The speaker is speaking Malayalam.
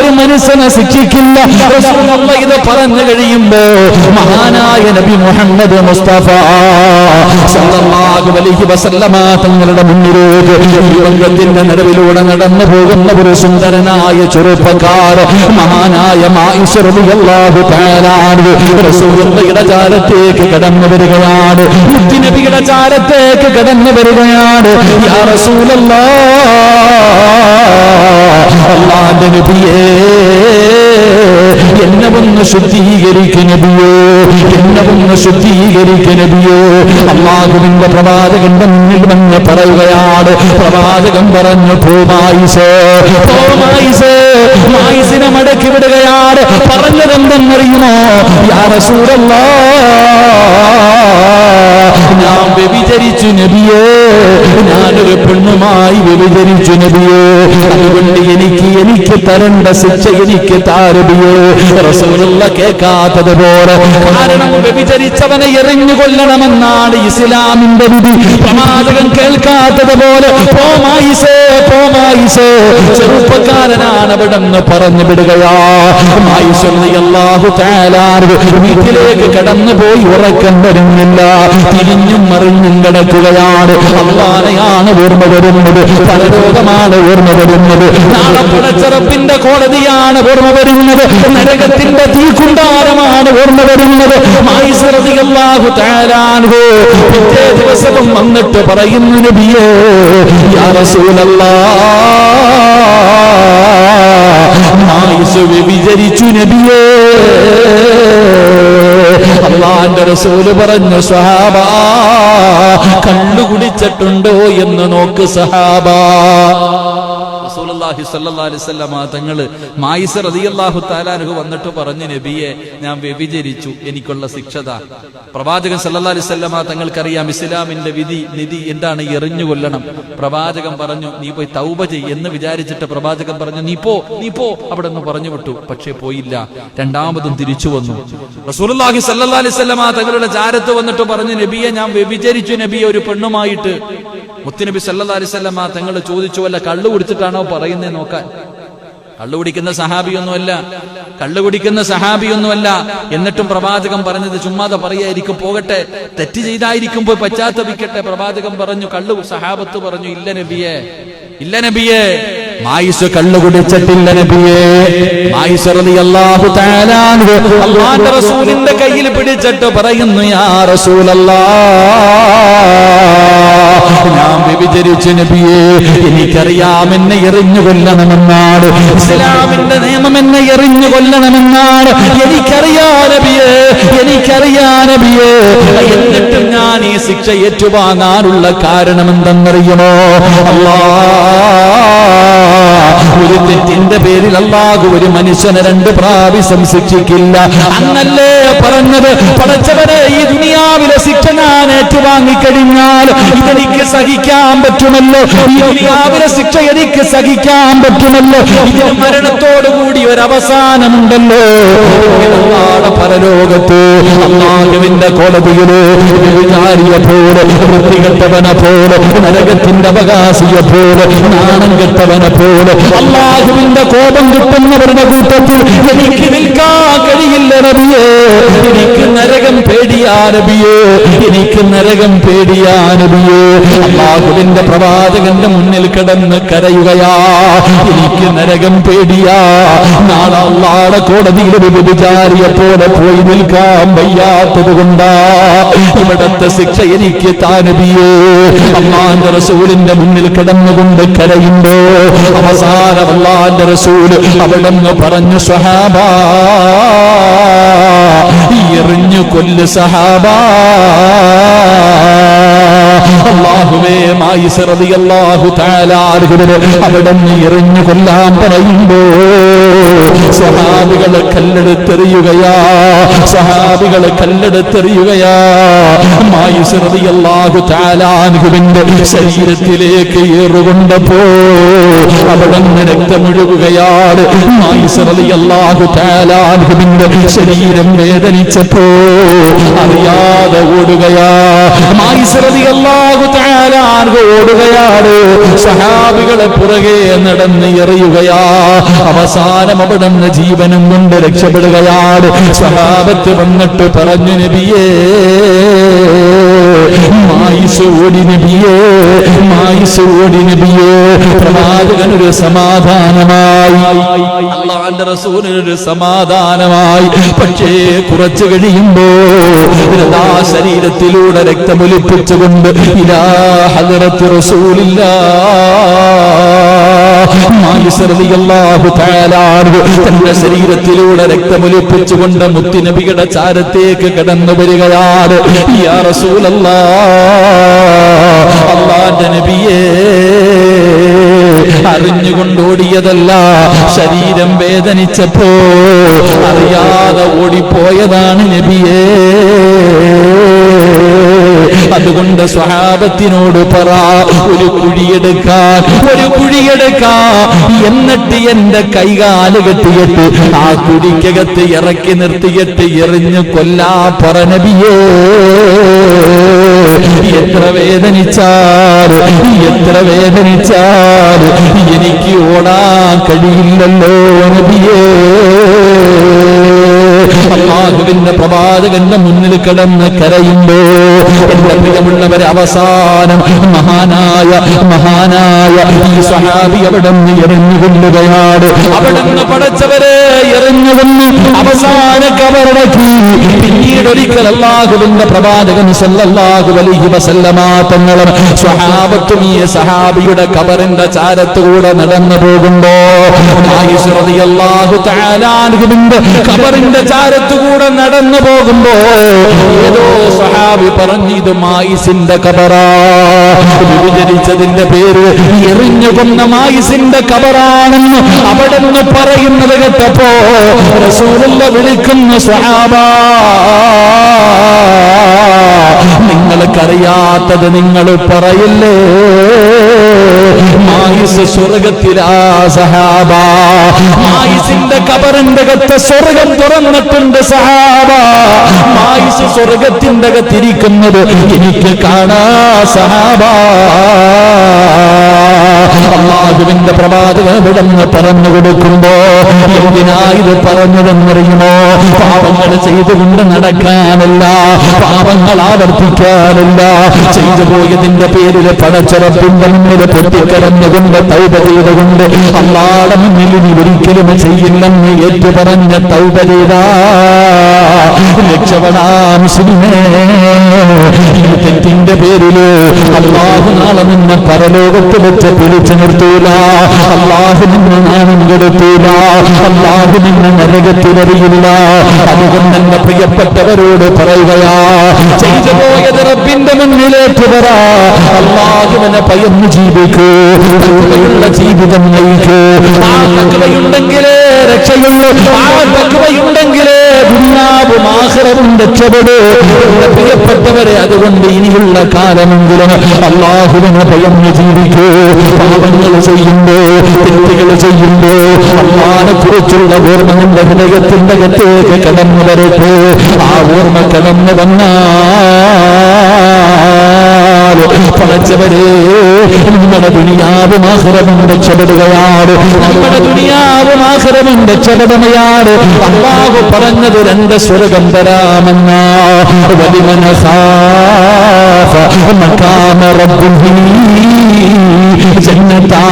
ഒരു മനുഷ്യനെ ശിക്ഷിക്കില്ല. ഇത് പറഞ്ഞു കഴിയുമ്പോ മഹാനായ നബി മുഹമ്മദ് മുസ്തഫ തങ്ങളുടെ മുന്നിലേക്ക് യുവത്തിന്റെ നടന്നു പോകുന്ന ഒരു സുന്ദരനായ ചെറുപ്പക്കാർ മഹാനായ മായിഷ റളിയല്ലാഹു തആല അൻഹു റസൂലുള്ളാഹിയുടെ ചാരത്തേക്ക് കടന്നു വരികയാണ്. മുത്തുനബിയുടെ ചാരത്തേക്ക് കടന്നു വരികയാണ്. അള്ളാന്റെ നബിയേ എന്നെ ഒന്ന് ശുദ്ധീകരിക്കനബിയോ എന്നെ ഒന്ന് ശുദ്ധീകരിക്കനബിയോ അള്ളാഹുവിന്റെ പ്രവാചകന്റെ മുന്നിൽ വന്ന് പറയുകയാണ്. പ്രവാചകൻ പറഞ്ഞു ഭൂമായിസേ ഭൂമായിസേ മായിസിനെ മടക്കി വിടുകയാണ്. പറഞ്ഞതെന്തെന്നറിയുമോ? യാ റസൂലല്ലാ ഞാൻ വ്യഭിചരിച്ചു നബിയേ ഞാനൊരു പെണ്ണുമായി വ്യഭിചരിച്ചു നബിയേ. അതുകൊണ്ട് എനിക്ക് എനിക്ക് തരണ്ട ശിക്ഷ എനിക്ക് താരബിയോ. റസൂലുള്ള കേൾക്കാത്തത് പോലെ കാരണം വ്യഭിചരിച്ചവനെ എറിഞ്ഞു കൊല്ലണമെന്നാണ് ഇസ്ലാമിന്റെ വിധി. പ്രമാദകൻ കേൾക്കാത്തത് പോലെ പോമായിസേ പോമായിസേ ചെറുപ്പക്കാരനാണ് അവിടെ നിന്ന് പറഞ്ഞു വിടുകയാ. അള്ളാഹു വീട്ടിലേക്ക് കടന്നു പോയി ഉറക്കം വരുന്നില്ല. തിരിഞ്ഞും മറിഞ്ഞും കിടക്കുകയാണ്. അള്ളാനെയാണ് ഓർമ്മ വരുന്നത് പരലോകമാണ് ഓർമ്മ വരുന്നത് നാളെ പടച്ചറപ്പിന്റെ കോടതിയാണ് ഓർമ്മ വരുന്നത് നരകത്തിന്റെ തീകുണ്ടാരമാണ് ഓർമ്മ വരുന്നത് പിറ്റേ ദിവസവും വന്നിട്ട് പറയുന്നു നബിയേ യാ റസൂലല്ലാഹ് മായിസ് വ്യഭിചരിച്ചു നബിയേ. അള്ളാന്റെ റസൂൽ പറഞ്ഞു സഹാബ കണ്ണു കുടിച്ചിട്ടുണ്ടോ എന്ന് നോക്ക് സഹാബ റസൂലുള്ളാഹി സ്വല്ലല്ലാഹി അലൈഹി തങ്ങൾ മായിസ് റളിയല്ലാഹു തആലാനഹു വന്നിട്ട് പറഞ്ഞു നബിയെ ഞാൻ വ്യഭിചരിച്ചു. എനിക്കുള്ള ശിക്ഷത പ്രവാചകൻ സല്ലല്ലാഹി അലൈഹി തങ്ങൾക്കറിയാം ഇസ്ലാമിന്റെ വിധി നിധി എന്താണ്? എറിഞ്ഞു കൊല്ലണം. പ്രവാചകൻ പറഞ്ഞു നീ പോയി തൗബ ചെയ് എന്ന് വിചാരിച്ചിട്ട് പ്രവാചകൻ പറഞ്ഞു നീ പോ നീ പോ. അവിടെ നിന്ന് പറഞ്ഞു വിട്ടു. പക്ഷേ പോയില്ല. രണ്ടാമതും തിരിച്ചു വന്നു. റസൂലുള്ളാഹി സല്ലല്ലാഹി അലൈഹി വസല്ലമ തങ്ങളുടെ ചാരത്ത് വന്നിട്ട് പറഞ്ഞു നബിയെ ഞാൻ വ്യഭിചരിച്ചു. നബിയെ ഒരു പെണ്ണുമായിട്ട് മുത്തുനബി സല്ലാ അലൈഹി വസല്ലമ തങ്ങൾ ചോദിച്ചു വല്ല കള്ളു കുടിച്ചിട്ടാണോ പറയുന്നത് നോക്കാൻ? കള്ളു കുടിക്കുന്ന സഹാബിയൊന്നുമല്ല കള്ളു കുടിക്കുന്ന സഹാബിയൊന്നുമല്ല. എന്നിട്ടും പ്രവാചകം പറഞ്ഞത് ചുമ്മാതെ പറയായിരിക്കും പോകട്ടെ. തെറ്റ് ചെയ്തായിരിക്കും പോയി പശ്ചാത്തപിക്കട്ടെ. പ്രവാചകം പറഞ്ഞു കള്ളു സഹാബത്ത് പറഞ്ഞു ഇല്ല നബിയെ ഇല്ല നബിയെ. മായിസ് കള്ളു കുടിച്ചിട്ടില്ല നബിയെ. മായിസ് റളിയല്ലാഹു തആല അല്ലാഹുവിന്റെ റസൂലിന്റെ കയ്യിൽ പിടിച്ചിട്ട് പറയുന്നു യാ റസൂലല്ലാഹ് ഞാൻ വ്യഭിചരിച്ചു നബിയെ എനിക്കറിയാം എന്നെ എറിഞ്ഞു കൊല്ലണമെന്നാണ് ഇസ്ലാമിന്റെ നിയമം എന്നെ എറിഞ്ഞു കൊല്ലണമെന്നാണ് എനിക്കറിയാ നബിയെ എനിക്കറിയാ നബിയെ. എന്നിട്ടും ഞാൻ ഈ ശിക്ഷ ഏറ്റുവാങ്ങാനുള്ള കാരണം എന്തെന്നറിയുമോ അല്ലാ ഒരു തെറ്റിന്റെ പേരിൽ അല്ലാഹു ഒരു മനുഷ്യനെ രണ്ട് പ്രാവശ്യം ശിക്ഷിക്കില്ല. അന്നല്ലേ പറഞ്ഞത്? പടച്ചവരെ ഈ ദുനിയാവിലെ ശിക്ഷ ഞാൻ ഏറ്റുവാങ്ങിക്കഴിഞ്ഞാൽ ഇതെനിക്ക് സഹിക്കാൻ പറ്റുമല്ലോ. ഈ ശിക്ഷ എനിക്ക് സഹിക്കാൻ പറ്റുമല്ലോ. ഇതിന് ഒരു അവസാനമുണ്ടല്ലോ നാളെ പരലോകത്ത് അള്ളാഹുവിന്റെ കോടതിയിൽ പോലെ വൃത്തികെട്ടവനെ പോലെ നരകത്തിന്റെ അവകാശിയെ പോലെ നാണം കെട്ടവനെ പോലെ അള്ളാഹുവിന്റെ കോപം കിട്ടുന്നവരുടെ കൂട്ടത്തിൽ എനിക്ക് നിൽക്കാൻ കഴിയില്ല നബിയേ എനിക്ക് നരകം പേടിയാ നബിയേ എനിക്ക് നരകം പേടിയാ നബിയേ. അള്ളാഹുവിന്റെ പ്രവാചകന്റെ മുന്നിൽ കിടന്ന് കരയുകയാ. എനിക്ക് നരകം പേടിയാ. നാളെ കോടതിയിൽ ഒരു പോലെ പോയി നിൽക്കാൻ വയ്യാത്തത് കൊണ്ടാ. ഇവിടത്തെ ശിക്ഷ എനിക്ക് താനബിയേ അമ്മാന്റെ റസൂലിന്റെ മുന്നിൽ കിടന്നുകൊണ്ട് കരയുമ്പോ അവസാനം അള്ളാന്റെ റസൂൽ അവിടെ പറഞ്ഞു സഹാബ എറിഞ്ഞു കൊല്ല് സഹാബ അള്ളാഹുവേ മായിസ് റളിയല്ലാഹു തആല അൻഹുവിനെ അവിടെ എറിഞ്ഞു കൊല്ലാൻ പറയുമ്പോ സഹാബികളെ കല്ലെടുത്തെറിയുകയാ സഹാബികളെ കല്ലെടുത്തെറിയുകയാ. മായിസ് റളിയല്ലാഹു തആല അൻഹുവിന്റെ ശരീരത്തിലേക്ക് ഏറുകൊണ്ടപ്പോ അവിടെ നിന്ന് രക്തമൊഴുകുകയാണ് ശരീരം വേദനിച്ചപ്പോ അറിയാതെ ഓടുകയാ. ഓടുകയാണ്. സഹാബികളെ പുറകെ നടന്ന് എറിയുകയാ. അവസാനം അവിടെ ജീവനും കൊണ്ട് രക്ഷപ്പെടുകയാണ്. സഹാബത്ത് വന്നിട്ട് പറഞ്ഞു നബിയേ ഓടി നബിയേ ഓടി നബിയേ പ്രവാചകനൊരു സമാധാനമായി സമാധാനമായി. പക്ഷേ കുറച്ചു കഴിയുമ്പോ ആ ശരീരത്തിലൂടെ രക്തമൊലിപ്പിച്ചുകൊണ്ട് ഇലാ ഹദറത്ത് റസൂലില്ല തന്റെ ശരീരത്തിലൂടെ രക്തമൊലിപ്പിച്ചുകൊണ്ട് മുത്തിനബിയുടെ ചാരത്തേക്ക് കടന്നു വരികയാണ്. അള്ളാന്റെ നബിയേ അറിഞ്ഞുകൊണ്ടോടിയതല്ല ശരീരം വേദനിച്ചപ്പോ അറിയാതെ ഓടിപ്പോയതാണ് നബിയേ. അതുകൊണ്ട് സ്വഹാബത്തിനോട് പറ ഒരു കുഴിയെടുക്ക ഒരു കുഴിയെടുക്ക എന്നിട്ട് എന്റെ കൈകാൽ കെട്ടിയിട്ട് ആ കുഴിക്കകത്ത് ഇറക്കി നിർത്തിയിട്ട് എറിഞ്ഞു കൊല്ലാ പറനബിയേ എത്ര വേദനിച്ചാൽ എത്ര വേദനിച്ചാൽ എനിക്ക് ഓടാൻ കഴിയില്ലല്ലോ നബിയേ. അള്ളാഹുവിന്റെ പ്രവാചകന്റെ മുന്നിൽ കിടന്ന് കരയുമ്പോ എന്റെ പ്രിയമുള്ളവരെ അവസാനം മഹാനായ മഹാനായ ഈ സഹാബി അവിടെ നിന്ന് എറിഞ്ഞുകൊള്ളുകയാണ് അവിടെ നിന്ന് പടച്ചവരെ എറിഞ്ഞുകൊണ്ട് അവസാന കവറടക്കി പിന്നീട് ഒരിക്കൽ അള്ളാഹുവിന്റെ പ്രവാചകൻ സല്ലല്ലാഹു അലൈഹി വസല്ലമ തങ്ങളും സഹാബത്തും ഈ സഹാബിയുടെ കബറിന്റെ ചാരത്തുകൂടെ നടന്നു പോകുമ്പോ ഖബറിന്റെ ചാരത്തുകൂടെ നടന്നു പോകുമ്പോ ഏതോ സഹാബി പറഞ്ഞു മായിസിന്റെ വിഭജിച്ചതിന്റെ പേര് എറിഞ്ഞു കൊന്ന മായിസിന്റെ ഖബറാണെന്ന് അവിടെ നിന്ന് പറയുന്നത് കേട്ടപ്പോ വിളിക്കുന്ന നിങ്ങൾക്കറിയാത്തത് നിങ്ങൾ പറയില്ലേ? മായിസ് സ്വർഗത്തിലാ സഹാബ. മായിസിന്റെ കബറിന്റെ അകത്ത് സ്വർഗം തുറന്നിട്ടുണ്ട് സഹാബ. മായിസ് സ്വർഗത്തിന്റെ അകത്തിരിക്കുന്നത് എനിക്ക് കാണാ സഹാബ. അള്ളാഹുവിന്റെ പ്രവാചകൻ വിടന്ന് പറഞ്ഞു കൊടുക്കുമ്പോ? എന്തിനാ ഇത് പറഞ്ഞതെന്നറിയുമോ പാപങ്ങൾ ചെയ്തുകൊണ്ട് നടക്കാനല്ല പാപങ്ങൾ ആവർത്തിക്കാനല്ല. ചെയ്തു പോയതിന്റെ പേരിൽ പടച്ചുറപ്പിന്റെ മുന്നിൽ പൊട്ടിക്കരഞ്ഞുകൊണ്ട് തൗപ ചെയ്തുകൊണ്ട് അള്ളാടെ മുന്നിൽ ഒരിക്കലും ചെയ്യില്ലെന്ന് ഏറ്റു പറഞ്ഞ തൗപ ചെയ്താ രക്ഷപ്പെടാ പേരിൽ അള്ളാഹു നാളെ നിന്നെ പരലോകത്ത് വെച്ച് പിടിച്ചു നിർത്തൂല. അള്ളാഹു നിന്നെ നാണം കെടുത്തൂല. അള്ളാഹു നിന്നെ നരകത്തിലറിയില്ല. അതുകൊണ്ട് എന്റെ പ്രിയപ്പെട്ടവരോട് പറയുകയാ ചെയ്തു പോയത് റബ്ബിന്റെ മുന്നിലേക്ക് പറ അള്ളാഹുവിനെ പയന്ന് ജീവിക്കൂ. ജീവിതം നയിക്കൂ. ആ തക്കവയുണ്ടെങ്കിലേ രക്ഷയുള്ളൂ. ആ തഖ്വയുണ്ടെങ്കിലേ ദുനിയാവും ആഹ്റവും രക്ഷപ്പെടൂ പ്രിയപ്പെട്ടവരെ അതുകൊണ്ട് ഇനിയുള്ള കാലമെങ്കിലും അള്ളാഹുവിനെ ഭയന്ന് ജീവിക്കൂ. പാപങ്ങൾ ചെയ്യുമ്പോ തെറ്റുകൾ ചെയ്യുമ്പോ അള്ളാനെ കുറിച്ചുള്ള ഓർമ്മ നിന്റെ ഹൃദയത്തിന്റെ അകത്തേക്ക് കടന്നു വരട്ടെ. ആ ഓർമ്മ കടന്നു വന്നാൽ പടച്ചവരെ നമ്മുടെ ദുനിയാവും ആഹ്റവും രക്ഷപ്പെടുകയാണ് നമ്മുടെ ദുനിയാവും ആഹ്റവും രക്ഷപ്പെടുകയാണ് അള്ളാഹു പറഞ്ഞത് രണ്ട് സ്വർഗം തരാമെന്ന. വലിമന മക്കാമ റബ്ബിഹി ജന്നത്താ.